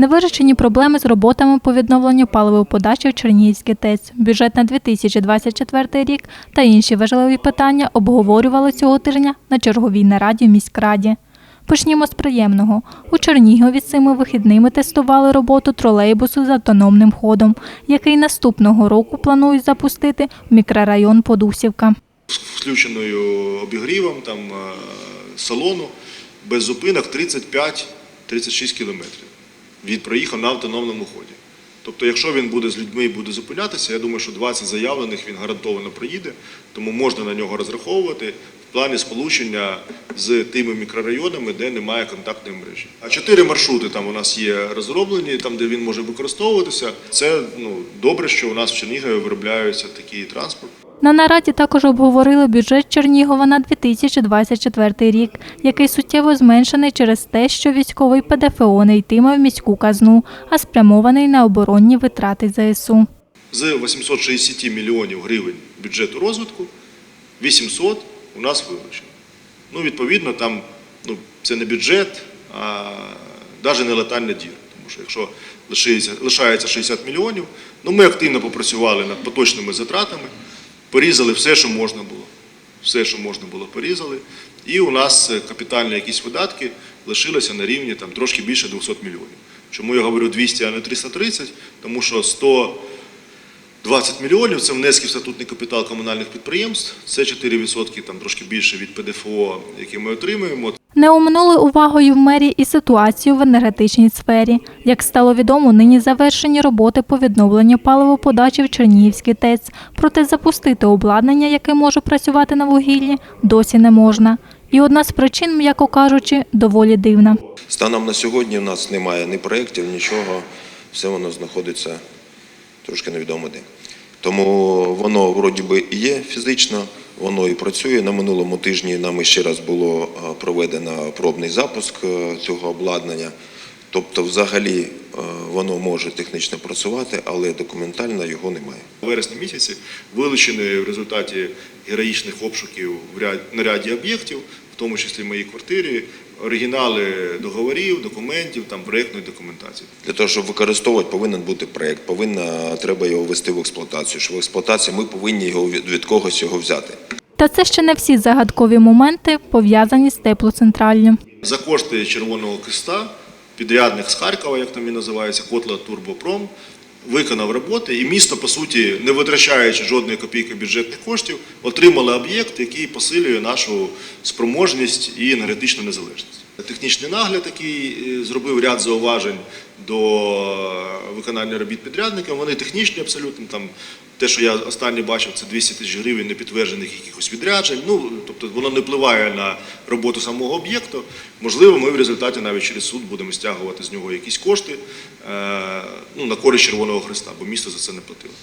Невирішені проблеми з роботами по відновленню паливоподачі в Чернігівській ТЕЦ, бюджет на 2024 рік та інші важливі питання обговорювали цього тижня на черговій нараді в міськраді. Почнімо з приємного. У Чернігові цими вихідними тестували роботу тролейбусу з автономним ходом, який наступного року планують запустити в мікрорайон Подусівка. з включеною обігрівом там, е, салону без зупинок 35-36 кілометрів. Він проїхав на автономному ході. Тобто, якщо він буде з людьми і буде зупинятися, я думаю, що 20 заявлених він гарантовано проїде, тому можна на нього розраховувати в плані сполучення з тими мікрорайонами, де немає контактної мережі. А чотири маршрути там у нас є розроблені, там де він може використовуватися. Це ну добре, що у нас в Чернігові виробляється такий транспорт. На нараді також обговорили бюджет Чернігова на 2024 рік, який суттєво зменшений через те, що військовий ПДФО не йтиме в міську казну, а спрямований на оборонні витрати ЗСУ. З 860 мільйонів гривень бюджету розвитку 800 у нас вилучено. Ну, відповідно, там ну, це не бюджет, а навіть не летальна дір. Тому що якщо лишається 60 мільйонів, ну ми активно попрацювали над поточними затратами, порізали все, що можна було. Все, що можна було, порізали. І у нас е, капітальні якісь видатки лишилися на рівні там, трошки більше 200 мільйонів. Чому я говорю 200, а не 330? Тому що 100 20 мільйонів це внески в статутний капітал комунальних підприємств. Це 4%, там трошки більше від ПДФО, яке ми отримуємо. Не оминули увагою в мерії і ситуацію в енергетичній сфері. Як стало відомо, нині завершені роботи по відновленню паливоподачі в Чернігівській ТЕЦ. Проте запустити обладнання, яке може працювати на вугіллі, досі не можна. І одна з причин, м'яко кажучи, доволі дивна. Станом на сьогодні в нас немає ні проєктів, нічого. Все воно знаходиться трошки невідомо де. Тому воно вроді би і є фізично, воно і працює. На минулому тижні Нами ще раз було е, проведено пробний запуск е, цього обладнання. Тобто, взагалі, е, воно може технічно працювати, але документально його немає. У вересні місяці вилучені в результаті героїчних обшуків в ряд- на ряді об'єктів, тому числі в моїй квартирі, оригінали договорів, документів, там проєктної документації. Для того, щоб використовувати, повинен бути проєкт, повинна, треба його ввести в експлуатацію. Що в експлуатації ми повинні його від, від когось його взяти. Та це ще не всі загадкові моменти, пов'язані з теплоцентраллю. За кошти Червоного Креста, підрядник з Харкова, як там він називається, Котла Турбопром, виконав роботи, і місто, по суті, не витрачаючи жодної копійки бюджетних коштів, отримало об'єкт, який посилює нашу спроможність і енергетичну незалежність. Технічний нагляд, який е, зробив ряд зауважень до виконання робіт підрядникам, вони технічні абсолютно. Там те, що я останнє бачив, це 200 тисяч гривень непідтверджених якихось відряджень. Ну тобто воно не впливає на роботу самого об'єкту. Можливо, ми в результаті навіть через суд будемо стягувати з нього якісь кошти е, ну, на користь Червоного Христа, бо місто за це не платило.